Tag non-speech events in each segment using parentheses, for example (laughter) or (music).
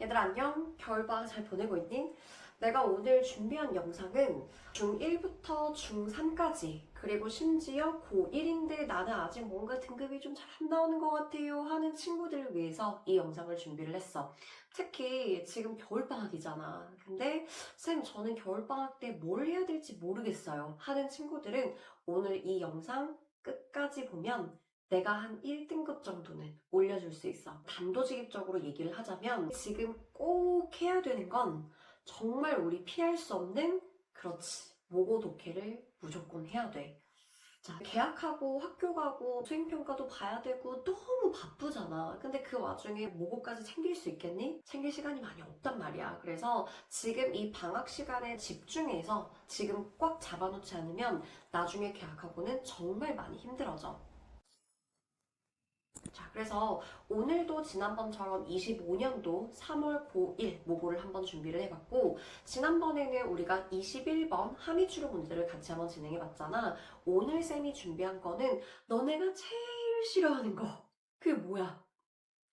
얘들아 안녕. 겨울방학 잘 보내고 있니? 내가 오늘 준비한 영상은 중1부터 중3까지 그리고 심지어 고1인데 나는 아직 뭔가 등급이 좀 잘 안 나오는 것 같아요 하는 친구들을 위해서 이 영상을 준비를 했어. 특히 지금 겨울방학이잖아. 근데 쌤 저는 겨울방학 때 뭘 해야 될지 모르겠어요 하는 친구들은 오늘 이 영상 끝까지 보면 내가 한 1등급 정도는 올려줄 수 있어. 단도직입적으로 얘기를 하자면 지금 꼭 해야 되는 건 정말 우리 피할 수 없는 그렇지. 모고 독해를 무조건 해야 돼. 자, 계약하고 학교 가고 수행평가도 봐야 되고 너무 바쁘잖아. 근데 그 와중에 모고까지 챙길 수 있겠니? 챙길 시간이 많이 없단 말이야. 그래서 지금 이 방학 시간에 집중해서 지금 꽉 잡아놓지 않으면 나중에 계약하고는 정말 많이 힘들어져. 자, 그래서 오늘도 지난번처럼 25년도 3월 고1 모고를 한번 준비를 해봤고, 지난번에는 우리가 21번 함의추로 문제를 같이 한번 진행해봤잖아. 오늘 쌤이 준비한 거는 너네가 제일 싫어하는 거. 그게 뭐야?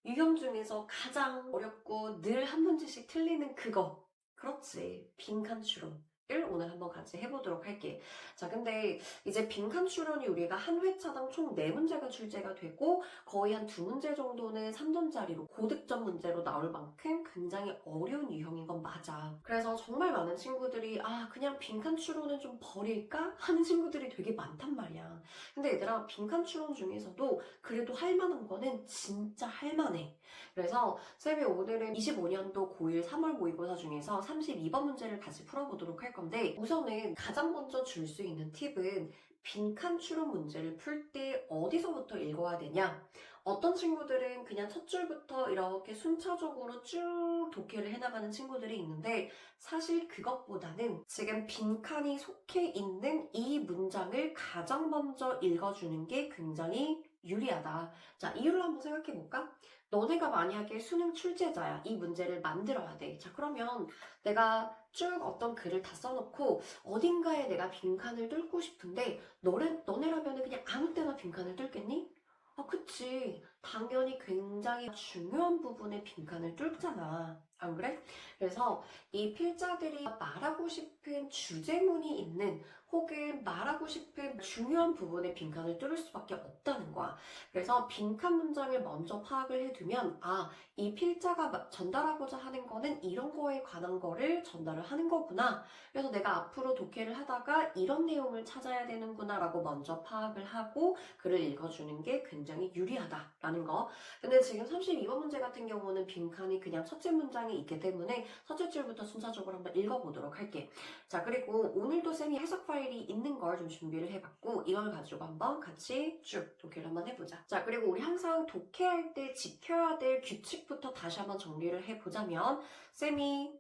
유형 중에서 가장 어렵고 늘 한 문제씩 틀리는 그거. 그렇지. 빈칸 추론. 을 오늘 한번 같이 해보도록 할게. 자, 근데 이제 빈칸 추론이 우리가 한 회차당 총 4문제가 출제가 되고 거의 한두 문제 정도는 3점짜리로 고득점 문제로 나올 만큼 굉장히 어려운 유형인 건 맞아. 그래서 정말 많은 친구들이 아, 그냥 빈칸 추론은 좀 버릴까? 하는 친구들이 되게 많단 말이야. 근데 얘들아, 빈칸 추론 중에서도 그래도 할 만한 거는 진짜 할 만해. 그래서 쌤이 오늘은 25년도 고1 3월 모의고사 중에서 32번 문제를 같이 풀어보도록 할 건데 우선은 가장 먼저 줄 수 있는 팁은 빈칸 추론 문제를 풀 때 어디서부터 읽어야 되냐? 어떤 친구들은 그냥 첫 줄부터 이렇게 순차적으로 쭉 독해를 해나가는 친구들이 있는데 사실 그것보다는 지금 빈칸이 속해 있는 이 문장을 가장 먼저 읽어주는 게 굉장히 유리하다. 자, 이유를 한번 생각해 볼까? 너네가 만약에 수능 출제자야. 이 문제를 만들어야 돼. 자, 그러면 내가 쭉 어떤 글을 다 써놓고 어딘가에 내가 빈칸을 뚫고 싶은데 너네, 너네라면 그냥 아무 때나 빈칸을 뚫겠니? 아, 그치. 당연히 굉장히 중요한 부분에 빈칸을 뚫잖아. 안 그래? 그래서 이 필자들이 말하고 싶은 주제문이 있는 혹은 말하고 싶은 중요한 부분에 빈칸을 뚫을 수밖에 없다는 거야. 그래서 빈칸 문장을 먼저 파악을 해두면 아, 이 필자가 마- 전달하고자 하는 거는 이런 거에 관한 거를 전달을 하는 거구나. 그래서 내가 앞으로 독해를 하다가 이런 내용을 찾아야 되는구나 라고 먼저 파악을 하고 글을 읽어주는 게 굉장히 유리하다라는 거. 근데 지금 32번 문제 같은 경우는 빈칸이 그냥 첫째 문장이 있기 때문에 첫째 줄부터 순차적으로 한번 읽어보도록 할게. 자, 그리고 오늘도 쌤이 해석 파일이 있는 걸 좀 준비를 해봤고 이걸 가지고 한번 같이 쭉 독해를 한번 해보자. 자, 그리고 우리 항상 독해할 때 지켜야 될 규칙부터 다시 한번 정리를 해보자면 쌤이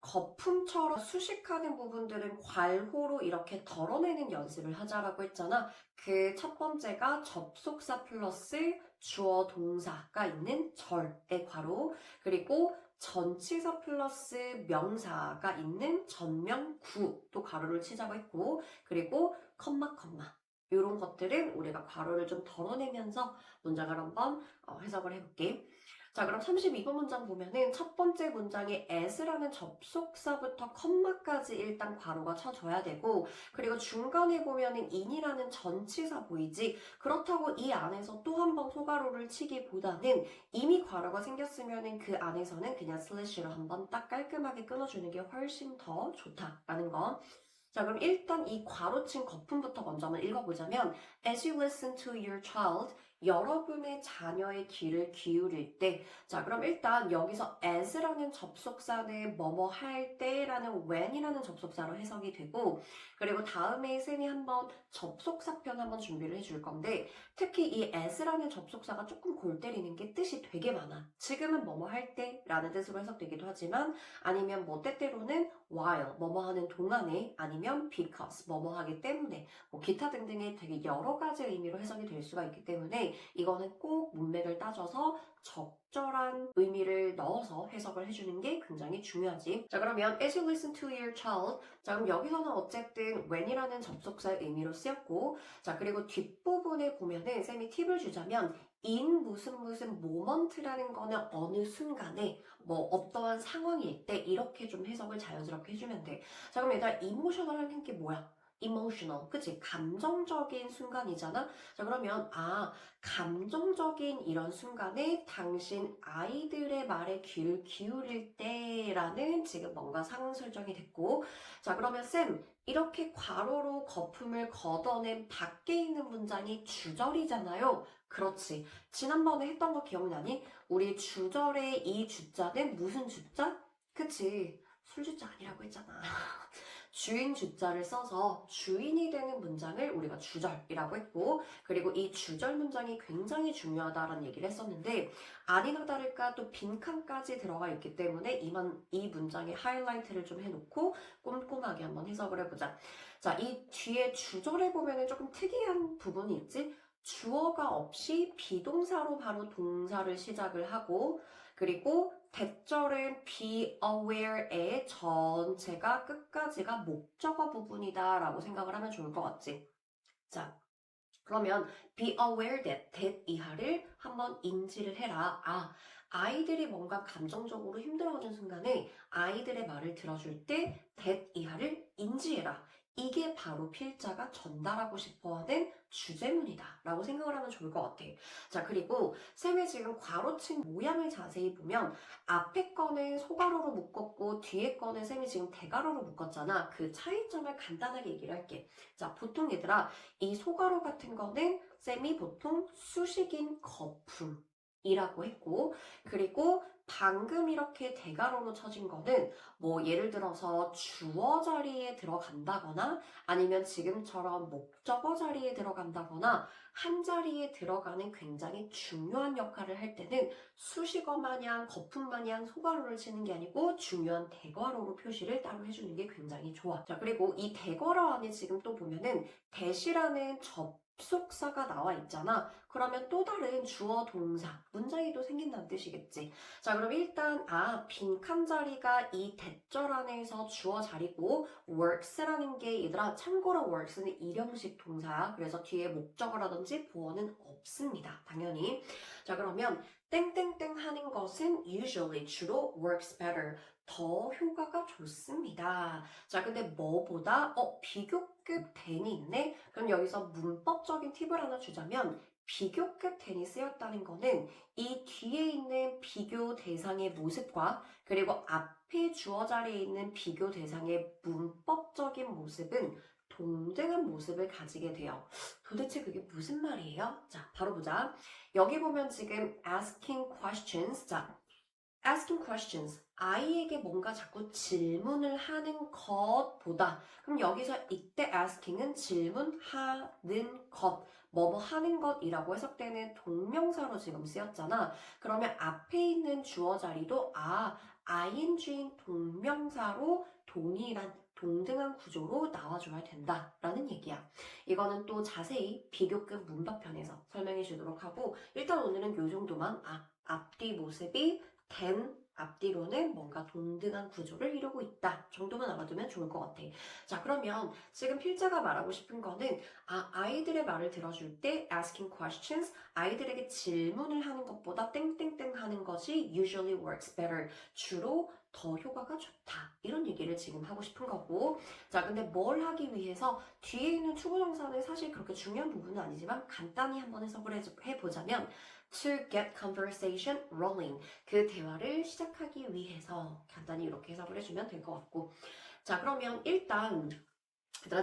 거품처럼 수식하는 부분들은 괄호로 이렇게 덜어내는 연습을 하자라고 했잖아. 그 첫 번째가 접속사 플러스 주어 동사가 있는 절의 괄호, 그리고 전치사 플러스 명사가 있는 전명구 또 가로를 치자고 했고, 그리고 컴마 컴마. 이런 것들은 우리가 괄호를 좀 덜어내면서 문장을 한번 어, 해석을 해볼게. 자, 그럼 32번 문장 보면은 첫 번째 문장에 as라는 접속사부터 컴마까지 일단 괄호가 쳐줘야 되고, 그리고 중간에 보면은 in이라는 전치사 보이지? 그렇다고 이 안에서 또 한 번 소괄호를 치기보다는 이미 괄호가 생겼으면은 그 안에서는 그냥 슬래시로 한 번 딱 깔끔하게 끊어주는 게 훨씬 더 좋다라는 거. 자, 그럼 일단 이 괄호친 거품부터 먼저 한번 읽어보자면, as you listen to your child, 여러분의 자녀의 귀를 기울일 때, 자, 그럼 일단 여기서 as라는 접속사는 뭐뭐 할 때라는 when이라는 접속사로 해석이 되고, 그리고 다음에 쌤이 한번 접속사편 한번 준비를 해줄 건데, 특히 이 as라는 접속사가 조금 골 때리는 게 뜻이 되게 많아. 지금은 뭐뭐 할 때라는 뜻으로 해석되기도 하지만, 아니면 뭐 때때로는 while, 뭐뭐 하는 동안에, 아니면 because, 뭐뭐 하기 때문에, 뭐 기타 등등의 되게 여러 가지 의미로 해석이 될 수가 있기 때문에 이거는 꼭 문맥을 따져서 적절한 의미를 넣어서 해석을 해주는 게 굉장히 중요하지. 자 그러면 as you listen to your child 자 그럼 여기서는 어쨌든 when이라는 접속사의 의미로 쓰였고 자 그리고 뒷부분에 보면은 쌤이 팁을 주자면 in 무슨 무슨 모먼트라는 거는 어느 순간에 뭐 어떠한 상황일 때 이렇게 좀 해석을 자연스럽게 해주면 돼. 자, 그럼 얘들아, 이모셔널하는 게 뭐야? Emotional. 그치? 감정적인 순간이잖아? 자, 그러면, 아, 감정적인 이런 순간에 당신 아이들의 말에 귀를 기울일 때라는 지금 뭔가 상황 설정이 됐고, 자, 그러면 쌤, 이렇게 괄호로 거품을 걷어낸 밖에 있는 문장이 주절이잖아요. 그렇지. 지난번에 했던 거 기억나니? 우리 주절의 이 주자는 무슨 주자? 그치. 술주자 아니라고 했잖아. (laughs) 주인 주자를 써서 주인이 되는 문장을 우리가 주절이라고 했고, 그리고 이 주절 문장이 굉장히 중요하다라는 얘기를 했었는데, 아니나 다를까 또 빈칸까지 들어가 있기 때문에 이만, 이 문장에 하이라이트를 좀 해놓고 꼼꼼하게 한번 해석을 해보자. 자, 이 뒤에 주절에 보면은 조금 특이한 부분이 있지? 주어가 없이 비동사로 바로 동사를 시작을 하고, 그리고 대절은 be aware의 전체가 끝까지가 목적어 부분이다 라고 생각을 하면 좋을 것 같지. 자, 그러면 be aware that, that 이하를 한번 인지를 해라. 아, 아이들이 뭔가 감정적으로 힘들어하는 순간에 아이들의 말을 들어줄 때 that 이하를 인지해라. 이게 바로 필자가 전달하고 싶어하는 주제문이다 라고 생각을 하면 좋을 것 같아. 자 그리고 쌤이 지금 괄호친 모양을 자세히 보면 앞에 거는 소괄호로 묶었고 뒤에 거는 쌤이 지금 대괄호로 묶었잖아. 그 차이점을 간단하게 얘기를 할게. 자 보통 얘들아 이 소괄호 같은 거는 쌤이 보통 수식인 거품 이라고 했고, 그리고 방금 이렇게 대괄호로 쳐진 거는 뭐 예를 들어서 주어 자리에 들어간다거나 아니면 지금처럼 목적어 자리에 들어간다거나 한 자리에 들어가는 굉장히 중요한 역할을 할 때는 수식어 마냥 거품 마냥 소괄호를 치는 게 아니고 중요한 대괄호로 표시를 따로 해주는 게 굉장히 좋아. 자 그리고 이 대괄호 안에 지금 또 보면은 대시라는 접 접속사가 나와 있잖아. 그러면 또 다른 주어 동사, 문장이 또 생긴다는 뜻이겠지. 자, 그럼 일단, 아, 빈칸 자리가 이 대절 안에서 주어 자리고, works라는 게, 얘들아, 참고로 works는 일형식 동사야. 그래서 뒤에 목적어라든지 보어는 없습니다. 당연히. 자, 그러면, 땡땡땡 하는 것은 usually, 주로 works better. 더 효과가 좋습니다. 자, 근데 뭐보다, 어, 비교급 then이 있네? 그럼 여기서 문법적인 팁을 하나 주자면, 비교급 then이 쓰였다는 거는 이 뒤에 있는 비교 대상의 모습과 그리고 앞에 주어 자리에 있는 비교 대상의 문법적인 모습은 동등한 모습을 가지게 돼요. 도대체 그게 무슨 말이에요? 자, 바로 보자. 여기 보면 지금 asking questions. 자, asking questions. 아이에게 뭔가 자꾸 질문을 하는 것보다 그럼 여기서 이때 asking은 질문하는 것, 뭐뭐 하는 것이라고 해석되는 동명사로 지금 쓰였잖아. 그러면 앞에 있는 주어 자리도 아, ing인 동명사로 동일한 동등한 구조로 나와줘야 된다라는 얘기야. 이거는 또 자세히 비교급 문법편에서 설명해 주도록 하고 일단 오늘은 요 정도만 아, 앞뒤 모습이 된 앞뒤로는 뭔가 동등한 구조를 이루고 있다 정도만 알아두면 좋을 것 같아. 자 그러면 지금 필자가 말하고 싶은 거는 아 아이들의 말을 들어줄 때 asking questions 아이들에게 질문을 하는 것보다 땡땡땡 하는 것이 usually works better. 주로 더 효과가 좋다. 이런 얘기를 지금 하고 싶은 거고. 자 근데 뭘 하기 위해서 뒤에 있는 추구정사는 사실 그렇게 중요한 부분은 아니지만 간단히 한번 해석을 해보자면 to get conversation rolling. 그 대화를 시작하기 위해서 간단히 이렇게 해석을 해주면 될 것 같고. 자, 그러면 일단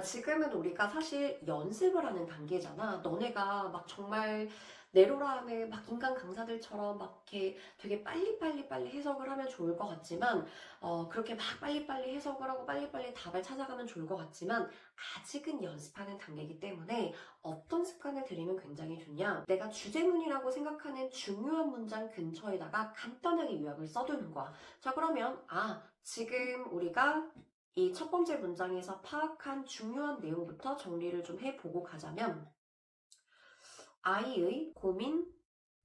지금은 우리가 사실 연습을 하는 단계잖아. 너네가 막 정말 네로라는 막 인간 강사들처럼 막 이렇게 되게 빨리빨리 빨리 해석을 하면 좋을 것 같지만 어 그렇게 막 빨리빨리 해석을 하고 빨리빨리 답을 찾아가면 좋을 것 같지만 아직은 연습하는 단계이기 때문에 어떤 습관을 들이면 굉장히 좋냐? 내가 주제문이라고 생각하는 중요한 문장 근처에다가 간단하게 요약을 써두는 거야. 자 그러면 아 지금 우리가 이 첫 번째 문장에서 파악한 중요한 내용부터 정리를 좀 해보고 가자면 아이의 고민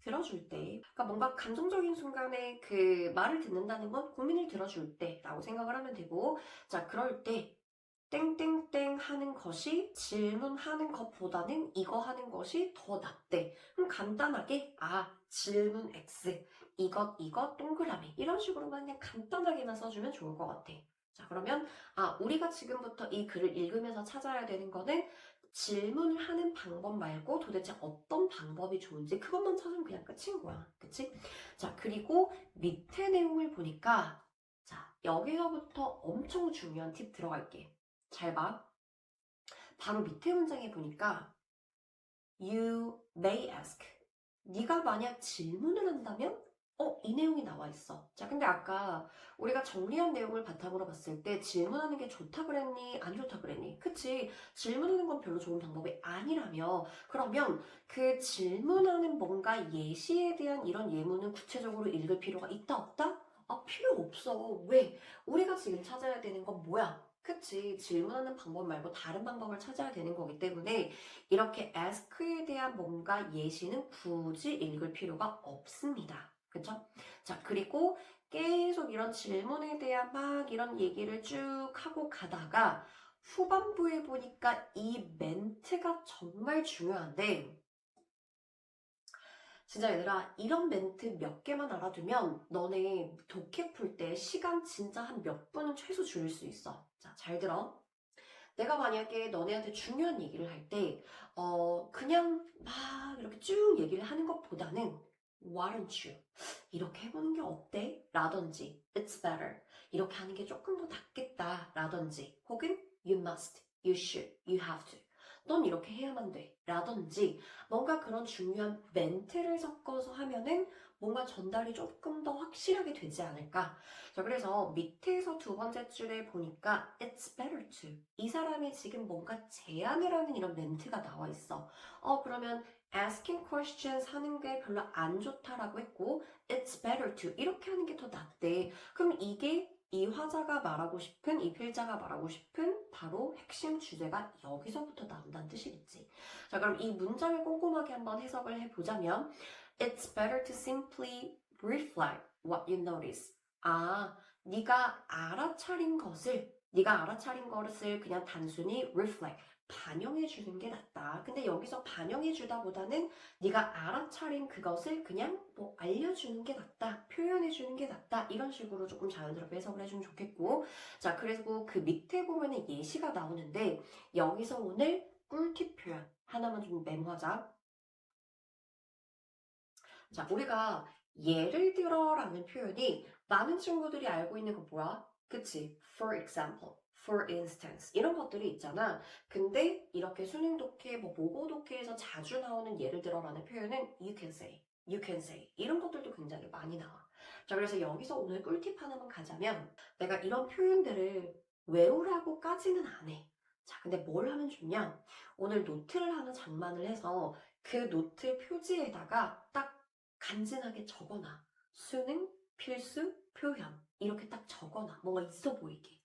들어줄 때, 그러니까 뭔가 감정적인 순간에 그 말을 듣는다는 건 고민을 들어줄 때라고 생각을 하면 되고, 자, 그럴 때 땡땡땡 하는 것이 질문하는 것보다는 이거 하는 것이 더 낫대. 그럼 간단하게 아 질문 X 이것 이것 동그라미 이런 식으로만 그냥 간단하게만 써주면 좋을 것 같아. 자 그러면 아 우리가 지금부터 이 글을 읽으면서 찾아야 되는 거는 질문을 하는 방법 말고 도대체 어떤 방법이 좋은지 그것만 찾으면 그냥 끝인 거야. 그치? 자 그리고 밑에 내용을 보니까 자 여기서부터 엄청 중요한 팁 들어갈게. 잘 봐. 바로 밑에 문장에 보니까 You may ask. 네가 만약 질문을 한다면 어, 이 내용이 나와 있어. 자, 근데 아까 우리가 정리한 내용을 바탕으로 봤을 때 질문하는 게 좋다 그랬니? 안 좋다 그랬니? 그치? 질문하는 건 별로 좋은 방법이 아니라며. 그러면 그 질문하는 뭔가 예시에 대한 이런 예문은 구체적으로 읽을 필요가 있다, 없다? 아, 필요 없어. 왜? 우리가 지금 찾아야 되는 건 뭐야? 그치. 질문하는 방법 말고 다른 방법을 찾아야 되는 거기 때문에 이렇게 ask에 대한 뭔가 예시는 굳이 읽을 필요가 없습니다. 그쵸? 자, 그리고 계속 이런 질문에 대한 막 이런 얘기를 쭉 하고 가다가 후반부에 보니까 이 멘트가 정말 중요한데 진짜 얘들아 이런 멘트 몇 개만 알아두면 너네 독해 풀 때 시간 진짜 한 몇 분은 최소 줄일 수 있어. 자, 잘 들어. 내가 만약에 너네한테 중요한 얘기를 할 때, 어, 그냥 막 이렇게 쭉 얘기를 하는 것보다는 Why don't you? 이렇게 해보는 게 어때? 라든지 It's better. 이렇게 하는 게 조금 더 낫겠다. 라든지 혹은 You must, You should, You have to. 넌 이렇게 해야만 돼. 라든지 뭔가 그런 중요한 멘트를 섞어서 하면은 뭔가 전달이 조금 더 확실하게 되지 않을까. 자, 그래서 밑에서 두 번째 줄에 보니까 It's better to. 이 사람이 지금 뭔가 제안을 하는 이런 멘트가 나와 있어. 어, 그러면 asking questions 하는 게 별로 안 좋다라고 했고 it's better to 이렇게 하는 게 더 낫대. 그럼 이게 이 화자가 말하고 싶은 이 필자가 말하고 싶은 바로 핵심 주제가 여기서부터 나온다는 뜻이겠지. 자, 그럼 이 문장을 꼼꼼하게 한번 해석을 해 보자면 it's better to simply reflect what you notice. 아, 네가 알아차린 것을 네가 알아차린 것을 그냥 단순히 reflect 반영해 주는 게 낫다. 근데 여기서 반영해 주다보다는 네가 알아차린 그것을 그냥 뭐 알려주는 게 낫다. 표현해 주는 게 낫다. 이런 식으로 조금 자연스럽게 해석을 해주면 좋겠고. 자, 그리고 그 밑에 보면은 예시가 나오는데 여기서 오늘 꿀팁 표현 하나만 좀 메모하자. 자, 우리가 예를 들어 라는 표현이 많은 친구들이 알고 있는 거 뭐야? 그치? For example. For instance 이런 것들이 있잖아. 근데 이렇게 수능 독해, 뭐 모고 독해에서 자주 나오는 예를 들어라는 표현은 you can say, you can say 이런 것들도 굉장히 많이 나와. 자 그래서 여기서 오늘 꿀팁 하나만 가자면 내가 이런 표현들을 외우라고까지는 안 해. 자 근데 뭘 하면 좋냐? 오늘 노트를 하나 장만을 해서 그 노트 표지에다가 딱 간지나게 적어놔. 수능 필수 표현 이렇게 딱 적어놔. 뭔가 있어 보이게.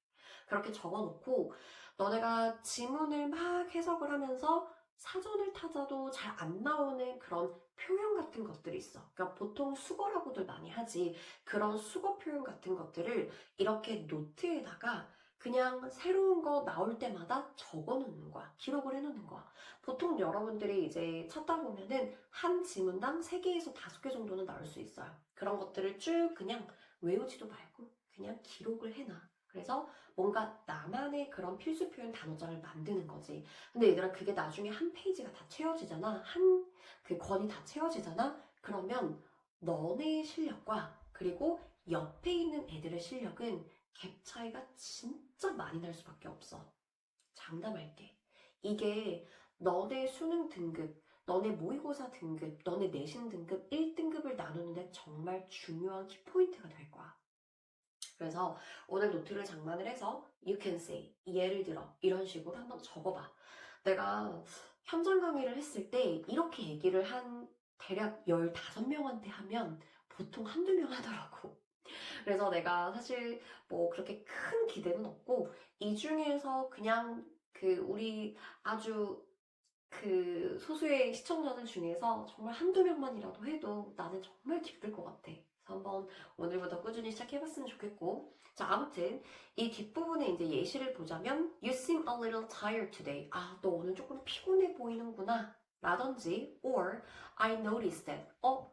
그렇게 적어놓고 너네가 지문을 막 해석을 하면서 사전을 찾아도 잘 안 나오는 그런 표현 같은 것들이 있어. 그러니까 보통 수거라고들 많이 하지. 그런 수거 표현 같은 것들을 이렇게 노트에다가 그냥 새로운 거 나올 때마다 적어 놓는 거야. 기록을 해 놓는 거야. 보통 여러분들이 이제 찾다 보면은 한 지문당 3개에서 5개 정도는 나올 수 있어요. 그런 것들을 쭉 그냥 외우지도 말고 그냥 기록을 해놔. 그래서 뭔가 나만의 그런 필수 표현 단어장을 만드는 거지. 근데 얘들아, 그게 나중에 한 페이지가 다 채워지잖아. 한 그 권이 다 채워지잖아. 그러면 너네의 실력과 그리고 옆에 있는 애들의 실력은 갭 차이가 진짜 많이 날 수밖에 없어. 장담할게. 이게 너네 수능 등급, 너네 모의고사 등급, 너네 내신 등급 1등급을 나누는데 정말 중요한 키포인트가 될 거야. 그래서 오늘 노트를 장만을 해서 you can say 예를 들어 이런 식으로 한번 적어봐. 내가 현장 강의를 했을 때 이렇게 얘기를 한 대략 15명한테 하면 보통 한두 명 하더라고. 그래서 내가 사실 뭐 그렇게 큰 기대는 없고 이 중에서 그냥 그 우리 아주 그 소수의 시청자들 중에서 정말 한두 명만이라도 해도 나는 정말 기쁠 것 같아. 한번 오늘부터 꾸준히 시작해봤으면 좋겠고. 자, 아무튼 이 뒷부분에 이제 예시를 보자면 You seem a little tired today. 아, 너 오늘 조금 피곤해 보이는구나. 라든지 or I noticed that. 어,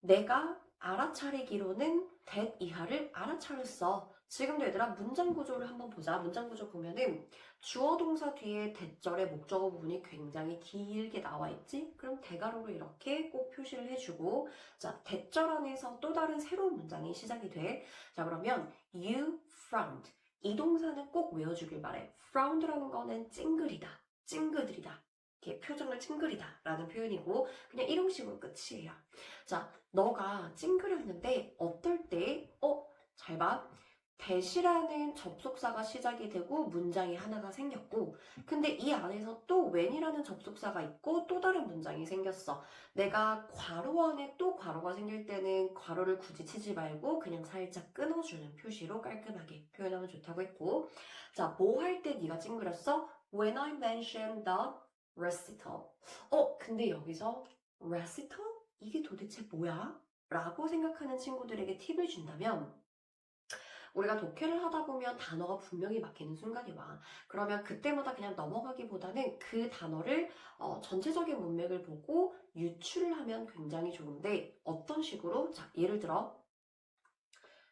내가 알아차리기로는 that 이하를 알아차렸어. 지금도 얘들아 문장 구조를 한번 보자. 문장 구조 보면은 주어 동사 뒤에 대절의 목적어 부분이 굉장히 길게 나와 있지? 그럼 대괄호로 이렇게 꼭 표시를 해주고 자, 대절 안에서 또 다른 새로운 문장이 시작이 돼. 자, 그러면 you frowned. 이 동사는 꼭 외워주길 바래. frowned라는 거는 찡그리다, 찡그들이다. 이렇게 표정을 찡그리다 라는 표현이고 그냥 이런 식으로 끝이에요. 자, 너가 찡그렸는데 어떨 때, 어, 잘 봐. 대시라는 접속사가 시작이 되고 문장이 하나가 생겼고 근데 이 안에서 또 when이라는 접속사가 있고 또 다른 문장이 생겼어. 내가 괄호 안에 또 괄호가 생길 때는 괄호를 굳이 치지 말고 그냥 살짝 끊어주는 표시로 깔끔하게 표현하면 좋다고 했고 자, 뭐 할 때 네가 찡그렸어? When I mentioned the recital. 어, 근데 여기서 recital? 이게 도대체 뭐야? 라고 생각하는 친구들에게 팁을 준다면 우리가 독해를 하다 보면 단어가 분명히 막히는 순간이 와. 그러면 그때마다 그냥 넘어가기보다는 그 단어를 어, 전체적인 문맥을 보고 유출을 하면 굉장히 좋은데 어떤 식으로? 자, 예를 들어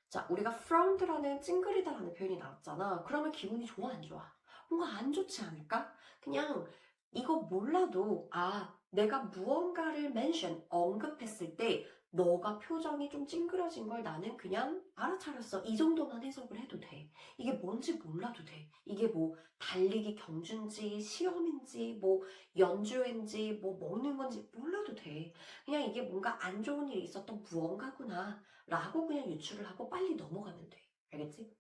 자, 우리가 frowned라는 찡그리다라는 표현이 나왔잖아. 그러면 기분이 좋아 안 좋아? 뭔가 안 좋지 않을까? 그냥 이거 몰라도 아, 내가 무언가를 mention 언급했을 때 너가 표정이 좀 찡그려진 걸 나는 그냥 알아차렸어. 이 정도만 해석을 해도 돼. 이게 뭔지 몰라도 돼. 이게 뭐 달리기 경주인지 시험인지 뭐 연주인지 뭐 먹는 건지 몰라도 돼. 그냥 이게 뭔가 안 좋은 일이 있었던 무언가구나 라고 그냥 유출을 하고 빨리 넘어가면 돼. 알겠지?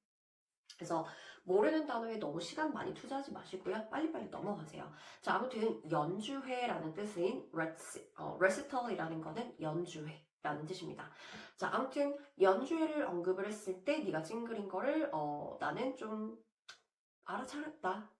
그래서 모르는 단어에 너무 시간 많이 투자하지 마시고요. 빨리빨리 넘어가세요. 자, 아무튼 연주회라는 뜻인 reci, 어, recital이라는 거는 연주회. 라는 뜻입니다. 자, 아무튼 연주회를 언급을 했을 때 네가 찡그린 거를 어, 나는 좀 알아차렸다.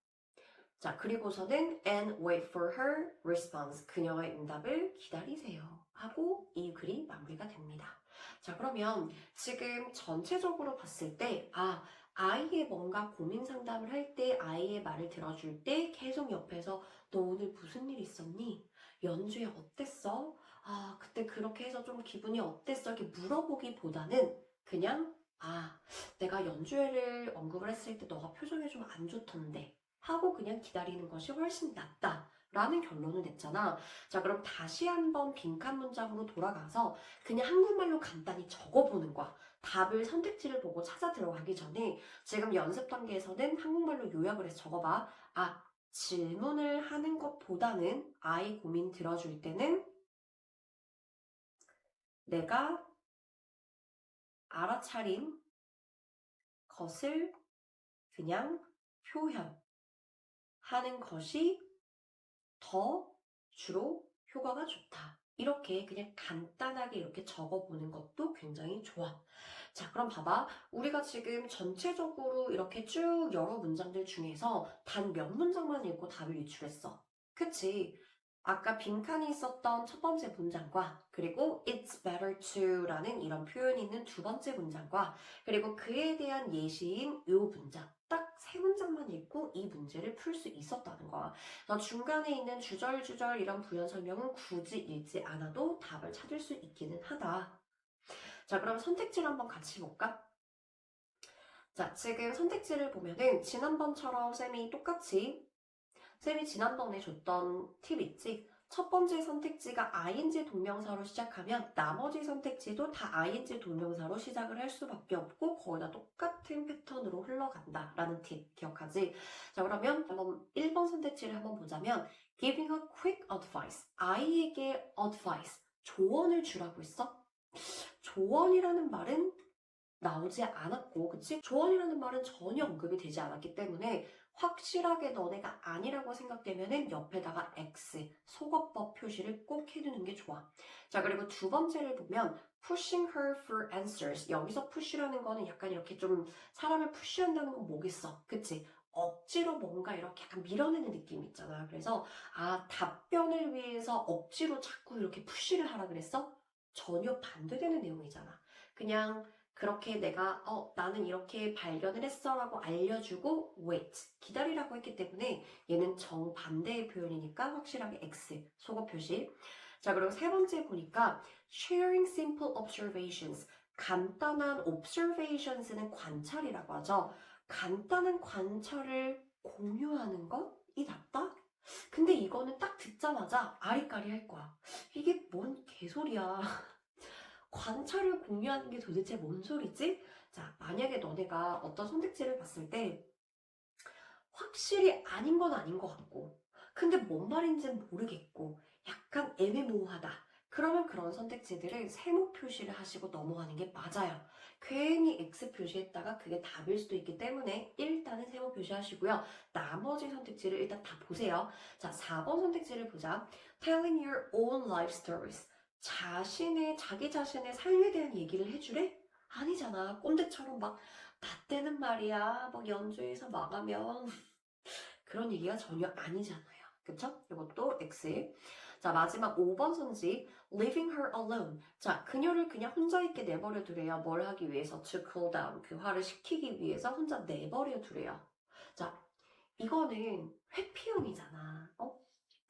자, 그리고서는 and wait for her response. 그녀의 응답을 기다리세요. 하고 이 글이 마무리가 됩니다. 자, 그러면 지금 전체적으로 봤을 때, 아, 아이의 뭔가 고민 상담을 할 때, 아이의 말을 들어줄 때, 계속 옆에서 너 오늘 무슨 일 있었니? 연주회 어땠어? 아, 그때 그렇게 해서 좀 기분이 어땠어? 이렇게 물어보기보다는 그냥, 아, 내가 연주회를 언급을 했을 때 너가 표정이 좀 안 좋던데. 하고 그냥 기다리는 것이 훨씬 낫다. 라는 결론을 냈잖아. 자, 그럼 다시 한번 빈칸 문장으로 돌아가서 그냥 한국말로 간단히 적어보는 거야. 답을 선택지를 보고 찾아 들어가기 전에 지금 연습 단계에서는 한국말로 요약을 해서 적어봐. 아, 질문을 하는 것보다는 아이 고민 들어줄 때는 내가 알아차린 것을 그냥 표현하는 것이 더 주로 효과가 좋다. 이렇게 그냥 간단하게 이렇게 적어보는 것도 굉장히 좋아. 자, 그럼 봐봐. 우리가 지금 전체적으로 이렇게 쭉 여러 문장들 중에서 단 몇 문장만 읽고 답을 유출했어. 그치? 아까 빈칸이 있었던 첫 번째 문장과 그리고 it's better to라는 이런 표현이 있는 두 번째 문장과 그리고 그에 대한 예시인 요 문장 딱 세 문장만 읽고 이 문제를 풀 수 있었다는 거야. 그래서 중간에 있는 주절주절 이런 부연 설명은 굳이 읽지 않아도 답을 찾을 수 있기는 하다. 자, 그럼 선택지를 한번 같이 볼까? 자, 지금 선택지를 보면은 지난번처럼 쌤이 똑같이 쌤이 지난번에 줬던 팁 있지? 첫 번째 선택지가 ing 동명사로 시작하면 나머지 선택지도 다 ing 동명사로 시작을 할 수밖에 없고 거의 다 똑같은 패턴으로 흘러간다 라는 팁 기억하지? 자 그러면 한번 1번 선택지를 한번 보자면 giving a quick advice 아이에게 advice 조언을 주라고 했어? 조언이라는 말은 나오지 않았고 그치? 조언이라는 말은 전혀 언급이 되지 않았기 때문에 확실하게 너네가 아니라고 생각되면은 옆에다가 X 속어법 표시를 꼭 해두는 게 좋아. 자 그리고 두 번째를 보면 pushing her for answers 여기서 push라는 거는 약간 이렇게 좀 사람을 푸시한다는 건 뭐겠어, 그치? 억지로 뭔가 이렇게 약간 밀어내는 느낌이 있잖아. 그래서 아 답변을 위해서 억지로 자꾸 이렇게 푸시를 하라 그랬어? 전혀 반대되는 내용이잖아. 그냥 그렇게 내가 어 나는 이렇게 발견을 했어라고 알려주고 wait 기다리라고 했기 때문에 얘는 정반대의 표현이니까 확실하게 X 속어 표시. 자 그리고 세 번째 보니까 sharing simple observations 간단한 observations는 관찰이라고 하죠. 간단한 관찰을 공유하는 것이 낫다? 근데 이거는 딱 듣자마자 아리까리 할 거야. 이게 뭔 개소리야. (laughs) 관찰을 공유하는 게 도대체 뭔 소리지? 자, 만약에 너네가 어떤 선택지를 봤을 때 확실히 아닌 건 아닌 것 같고, 근데 뭔 말인지는 모르겠고, 약간 애매모호하다. 그러면 그런 선택지들을 세모 표시를 하시고 넘어가는 게 맞아요. 괜히 X 표시했다가 그게 답일 수도 있기 때문에 일단은 세모 표시하시고요. 나머지 선택지를 일단 다 보세요. 자, 4번 선택지를 보자. Telling your own life stories. 자신의, 자기 자신의 삶에 대한 얘기를 해주래? 아니잖아. 꼰대처럼 막, 나 때는 말이야. 막 연주에서 망하면. (laughs) 그런 얘기가 전혀 아니잖아요. 그쵸? 이것도 X. 자, 마지막 5번 선지. Leaving her alone. 자, 그녀를 그냥 혼자 있게 내버려 두래요. 뭘 하기 위해서? To cool down. 그 화를 식히기 위해서 혼자 내버려 두래요. 자, 이거는 회피형이잖아. 어?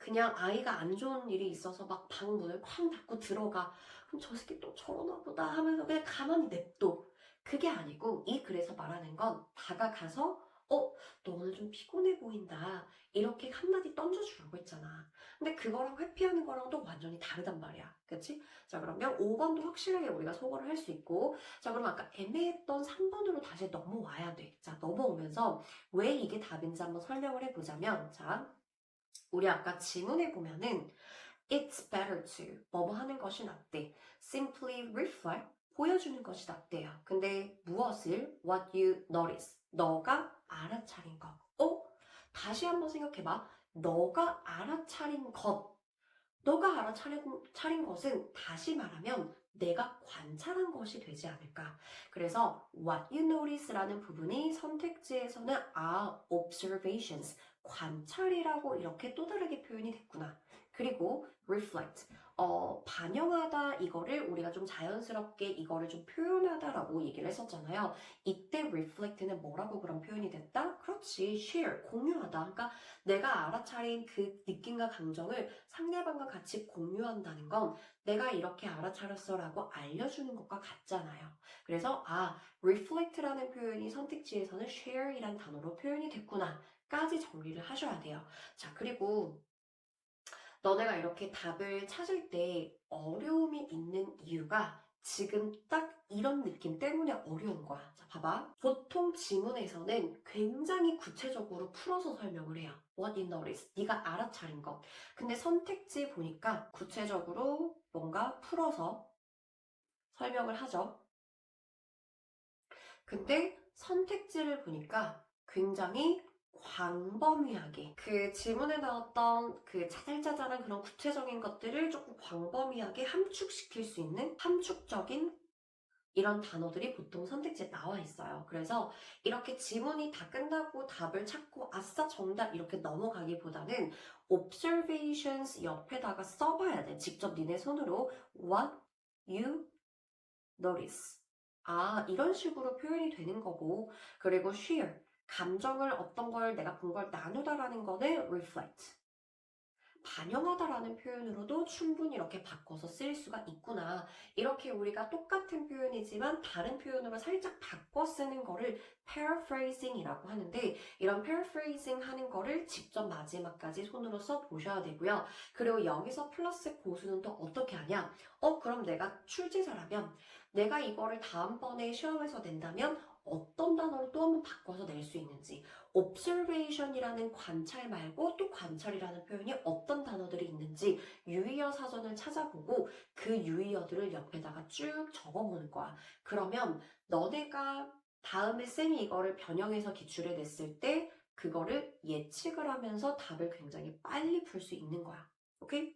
그냥 아이가 안 좋은 일이 있어서 막 방 문을 쾅 닫고 들어가. 그럼 저 새끼 또 저러나 보다 하면서 그냥 가만히 냅둬. 그게 아니고 이 글에서 말하는 건 다가가서 어, 너 오늘 좀 피곤해 보인다. 이렇게 한마디 던져주라고 했잖아. 근데 그거랑 회피하는 거랑 또 완전히 다르단 말이야. 그치? 자, 그러면 5번도 확실하게 우리가 소거를 할 수 있고, 자, 그럼 아까 애매했던 3번으로 다시 넘어와야 돼. 자, 넘어오면서 왜 이게 답인지 한번 설명을 해보자면, 자, 우리 아까 지문에 보면은 It's better to 뭐뭐 하는 것이 낫대. Simply reflect 보여주는 것이 낫대요. 근데 무엇을 what you notice 너가 알아차린 것. 어? 다시 한번 생각해봐. 너가 알아차린 것. 너가 알아차린 차린 것은 다시 말하면 내가 관찰한 것이 되지 않을까. 그래서 what you notice라는 부분이 선택지에서는 아, observations, 관찰이라고 이렇게 또 다르게 표현이 됐구나. 그리고 reflect, 어, 반영하다 이거를 우리가 좀 자연스럽게 이거를 좀 표현하다라고 얘기를 했었잖아요. 이때 reflect는 뭐라고 그런 표현이 됐다? 그렇지, share, 공유하다. 그러니까 내가 알아차린 그 느낌과 감정을 상대방과 같이 공유한다는 건 내가 이렇게 알아차렸어라고 알려주는 것과 같잖아요. 그래서 아, reflect라는 표현이 선택지에서는 share이란 단어로 표현이 됐구나. 까지 정리를 하셔야 돼요. 자, 그리고 너네가 이렇게 답을 찾을 때 어려움이 있는 이유가 지금 딱 이런 느낌 때문에 어려운 거야. 자, 봐봐. 보통 지문에서는 굉장히 구체적으로 풀어서 설명을 해요. What you notice. 네가 알아차린 것. 근데 선택지 보니까 구체적으로 뭔가 풀어서 설명을 하죠. 근데 선택지를 보니까 굉장히 광범위하게 그 지문에 나왔던 그 자잘자잘한 그런 구체적인 것들을 조금 광범위하게 함축시킬 수 있는 함축적인 이런 단어들이 보통 선택지에 나와 있어요. 그래서 이렇게 지문이 다 끝나고 답을 찾고 아싸 정답 이렇게 넘어가기보다는 observations 옆에다가 써봐야 돼. 직접 니네 손으로 what you notice. 아, 이런 식으로 표현이 되는 거고, 그리고 share. 감정을 어떤 걸 내가 본 걸 나누다라는 거는 reflect. 반영하다라는 표현으로도 충분히 이렇게 바꿔서 쓸 수가 있구나. 이렇게 우리가 똑같은 표현이지만 다른 표현으로 살짝 바꿔 쓰는 거를 paraphrasing이라고 하는데 이런 paraphrasing 하는 거를 직접 마지막까지 손으로 써 보셔야 되고요. 그리고 여기서 플러스 고수는 또 어떻게 하냐? 어, 그럼 내가 출제자라면 내가 이거를 다음번에 시험에서 낸다면 어떤 단어를 또 한번 바꿔서 낼 수 있는지 observation이라는 관찰 말고 또 관찰이라는 표현이 어떤 단어들이 있는지 유의어 사전을 찾아보고 그 유의어들을 옆에다가 쭉 적어보는 거야. 그러면 너네가 다음에 쌤이 이거를 변형해서 기출해 냈을 때 그거를 예측을 하면서 답을 굉장히 빨리 풀 수 있는 거야. 오케이?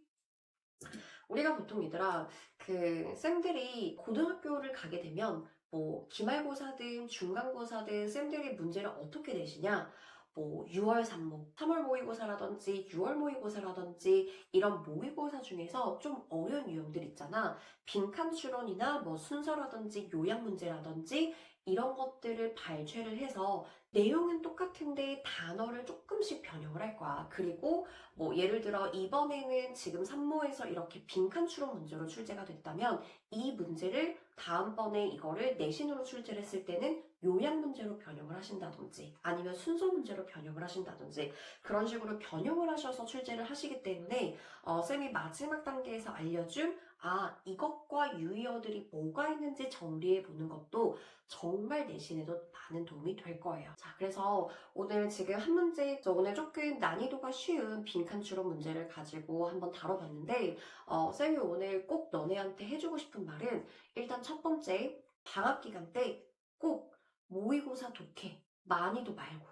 우리가 보통 얘들아 그 쌤들이 고등학교를 가게 되면 뭐 기말고사든 중간고사든 쌤들이 문제를 어떻게 내시냐? 뭐 6월 산모, 3월 모의고사라든지 6월 모의고사라든지 이런 모의고사 중에서 좀 어려운 유형들 있잖아. 빈칸 추론이나 뭐 순서라든지 요약 문제라든지 이런 것들을 발췌를 해서 내용은 똑같은데 단어를 조금씩 변형을 할 거야. 그리고 뭐 예를 들어 이번에는 지금 산모에서 이렇게 빈칸 추론 문제로 출제가 됐다면 이 문제를 다음번에 이거를 내신으로 출제를 했을 때는 요약 문제로 변형을 하신다든지 아니면 순서 문제로 변형을 하신다든지 그런 식으로 변형을 하셔서 출제를 하시기 때문에 어, 쌤이 마지막 단계에서 알려준 아 이것과 유의어들이 뭐가 있는지 정리해 보는 것도 정말 내신에도 많은 도움이 될 거예요. 자 그래서 오늘 지금 한 문제 저 오늘 조금 난이도가 쉬운 빈칸 추론 문제를 가지고 한번 다뤄봤는데 어, 쌤이 오늘 꼭 너네한테 해주고 싶은 말은 일단 첫 번째 방학 기간 때 꼭 모의고사 독해. 많이도 말고.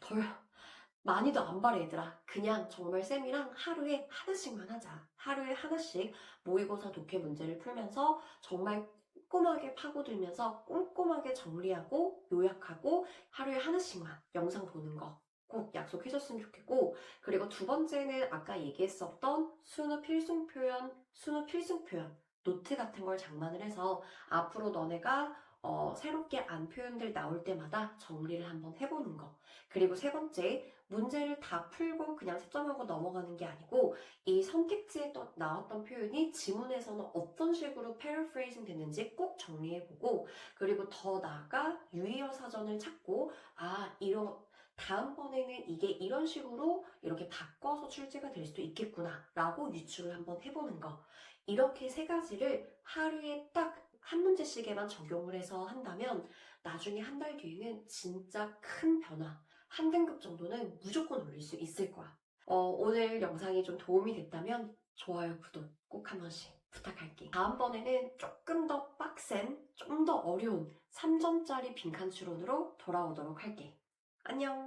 덜 많이도 안 바래 얘들아. 그냥 정말 쌤이랑 하루에 하나씩만 하자. 하루에 하나씩 모의고사 독해 문제를 풀면서 정말 꼼꼼하게 파고들면서 꼼꼼하게 정리하고 요약하고 하루에 하나씩만 영상 보는 거 꼭 약속해줬으면 좋겠고. 그리고 두 번째는 아까 얘기했었던 순우 필승 표현 순우 필승 표현 노트 같은 걸 장만을 해서 앞으로 너네가 어, 새롭게 안 표현들 나올 때마다 정리를 한번 해보는 거. 그리고 세 번째, 문제를 다 풀고 그냥 채점하고 넘어가는 게 아니고 이 선택지에 또 나왔던 표현이 지문에서는 어떤 식으로 paraphrasing 됐는지 꼭 정리해보고 그리고 더 나아가 유의어 사전을 찾고 아 이런 다음번에는 이게 이런 식으로 이렇게 바꿔서 출제가 될 수도 있겠구나 라고 유추를 한번 해보는 거 이렇게 세 가지를 하루에 딱 한 문제씩에만 적용을 해서 한다면 나중에 한 달 뒤에는 진짜 큰 변화 한 등급 정도는 무조건 올릴 수 있을 거야. 어, 오늘 영상이 좀 도움이 됐다면 좋아요 구독 꼭 한 번씩 부탁할게. 다음번에는 조금 더 빡센 좀 더 어려운 3점짜리 빈칸 추론으로 돌아오도록 할게. 안녕